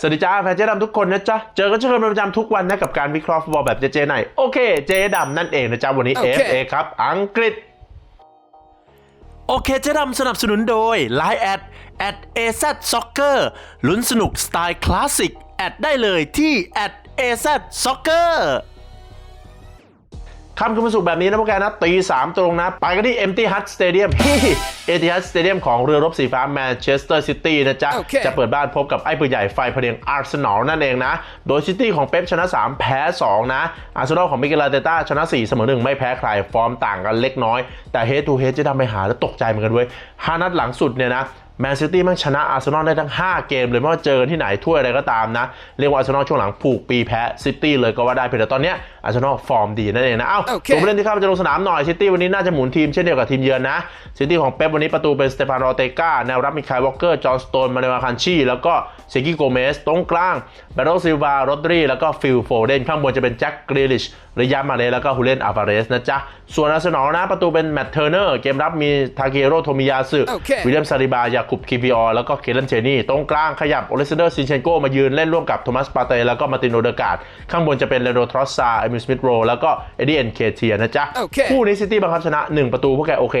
สวัสดีจ้าแฟนเจ๊ดำทุกคนนะจ๊ะ เจอกันเช่นเคยเป็นประจำทุกวันนะกับการวิเคราะห์ฟุตบอลแบบเจ๊ๆในโอเค เจ๊ดำนั่นเองนะจ๊ะ วันนี้โอเค FA ครับ อังกฤษ โอเค เจ๊ดำสนับสนุนโดย Line แอดแอด AZ Soccer ลุ้นสนุกสไตล์คลาสสิก แอดได้เลยที่แอด AZ Soccer ค่ำคืนวันศุกร์แบบนี้นะพวกแกนะตีสามตรงนะ ไปกันที่ Empty Hut Stadium ที่ Etihad Stadium ของเรือรบสีฟ้าแมนเชสเตอร์ซิตี้นะจ๊ะโอเคจะเปิดบ้านพบกับไอ้ปืนใหญ่ไฟพะเนียงอาร์เซนอลนั่นเองนะ โดยซิตี้ของเป๊ปชนะ 3 แพ้ 2 นะอาร์เซนอลของมิเกลาเตต้าชนะ 4 เสมอ 1 ไม่แพ้ใคร ฟอร์มต่างกันเล็กน้อย แต่เฮ d ทูเฮ d จะทำไปหาแล้วตกใจเหมือนกันเว้ยห้านัดหลังสุดเนี่ยนะ แมนซิตี้มันชนะอาร์เซนอลได้ทั้ง 5 เกมเลยไม่ว่าเจอกันที่ไหนถ้วยอะไรก็ตามนะ เรียกว่าอาร์เซนอลช่วงหลังผูกปีแพ้ซิตี้เลยก็ว่าได้เพียงแต่ตอนเนี้ยอาร์เซนอลฟอร์มดีนั่นเองนะ เอ้าโอเคตัวผู้เล่นที่เข้ามาจะลงสนามหน่อยซิตี้วันนี้น่าจะหมุนทีมเช่นเดียวกับทีมเยือนนะซิตี้ของเป๊ปวันนี้ประตูเป็นสเตฟานโรเตกาแนวรับมีคายวอลเกอร์จอห์นสโตนมาเนวาคันชีแล้วก็เซกิโกเมสตรงกลางเบโรซิลวาโรดรีแล้วก็ฟิลโฟเดนข้างบนจะเป็นแจ็คกรีลิชระยะมาเลแล้วก็ฮูเลนอาฟาเรสนะจ๊ะส่วนอาร์เซนอลนะประตูเป็นแมตต์เทอร์เนอร์เกมรับมีทาเกโรโทมิยาสึโอเควิลเลียมซาริบายาคุบคิวิออร์แล้วก็เคเลนเชนี่ตรงกลางขยับโอเลสเดอร์ซินเชนโกมายืนเล่นร่วมกับโทมัสปาเตแล้วก็มาร์ตินโอเดกาดข้างบนจะเป็นเลโดทรอสซาเอมิลสมิธโรแล้วก็เอ็ดดี้เอ็นเคเทียนะจ๊ะโอเคคู่นี้ซิตี้บังคับชนะ 1 ประตูพวกแกโอเค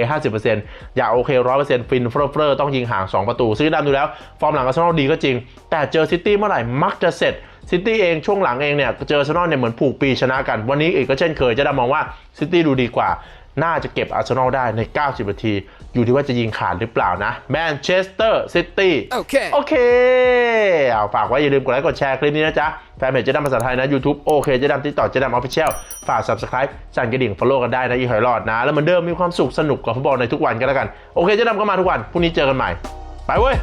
50%อย่าโอเค 100%ฟินเฟอร์เฟอร์ต้องยิงห่าง 2 ประตู ซึ่งดำดูแล้ว ฟอร์มหลังอาร์เซนอลดีก็จริง แต่เจอซิตี้เมื่อไหร่มักจะเสร็จซิตี้เองช่วงหลังเองเนี่ยเจออาร์เซนอลเนี่ยเหมือนผูกปีชนะกัน วันนี้อีกก็เช่นเคยจะดำมองว่าซิตี้ดูดีกว่า น่าจะเก็บอาร์เซนอลได้ใน 90 นาที อยู่ที่ว่าจะยิงขาดหรือเปล่านะแมนเชสเตอร์ซิตี้โอเคโอเคเอาฝากไว้อย่าลืมกดไลค์กดแชร์คลิปนี้นะจ๊ะ แฟนเพจเจ๊ดำภาษาไทยนะ YouTube โอเคเจ๊ดำติดต่อเจ๊ดำออฟฟิเชียลฝาก Subscribe สั่นกระดิ่ง Follow กันได้นะอีหอยหลอดนะ แล้วเหมือนเดิมมีความสุขสนุกกับฟุตบอลในทุกวันก็แล้วกัน โอเคเจ๊ดำก็มาทุกวันพรุ่งนี้เจอกันใหม่ไปเว้ย